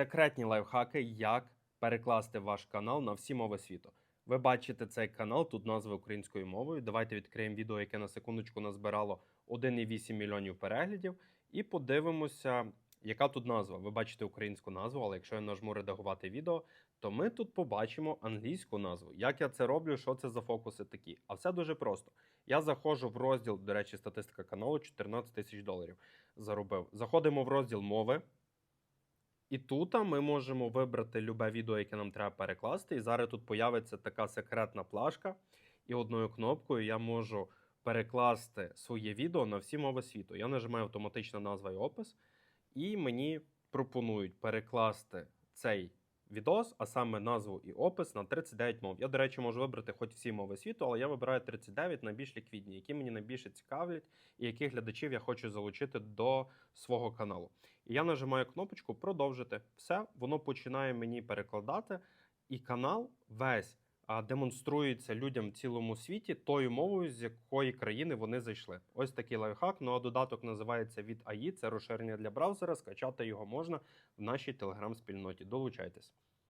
Секретні лайфхаки, як перекласти ваш канал на всі мови світу. Ви бачите цей канал, тут назва українською мовою. Давайте відкриємо відео, яке на секундочку назбирало 1,8 мільйонів переглядів, і подивимося, яка тут назва. Ви бачите українську назву, але якщо я нажму редагувати відео, то ми тут побачимо англійську назву. Як я це роблю, що це за фокуси такі? А все дуже просто. Я заходжу в розділ, до речі, статистика каналу 14 тисяч доларів заробив. Заходимо в розділ мови. І тут ми можемо вибрати любе відео, яке нам треба перекласти. І зараз тут появиться така секретна плашка. І одною кнопкою я можу перекласти своє відео на всі мови світу. Я нажимаю автоматична назва і опис, і мені пропонують перекласти цей відос, а саме назву і опис на 39 мов. Я, до речі, можу вибрати хоч всі мови світу, але я вибираю 39 найбільш ліквідні, які мені найбільше цікавлять, і яких глядачів я хочу залучити до свого каналу. І я нажимаю кнопочку продовжити. Все, воно починає мені перекладати, і канал весь а, демонструється людям в цілому світі тою мовою, з якої країни вони зайшли. Ось такий лайфхак. Ну а додаток називається від АІ. Це розширення для браузера. Скачати його можна в нашій телеграм-спільноті. Долучайтесь.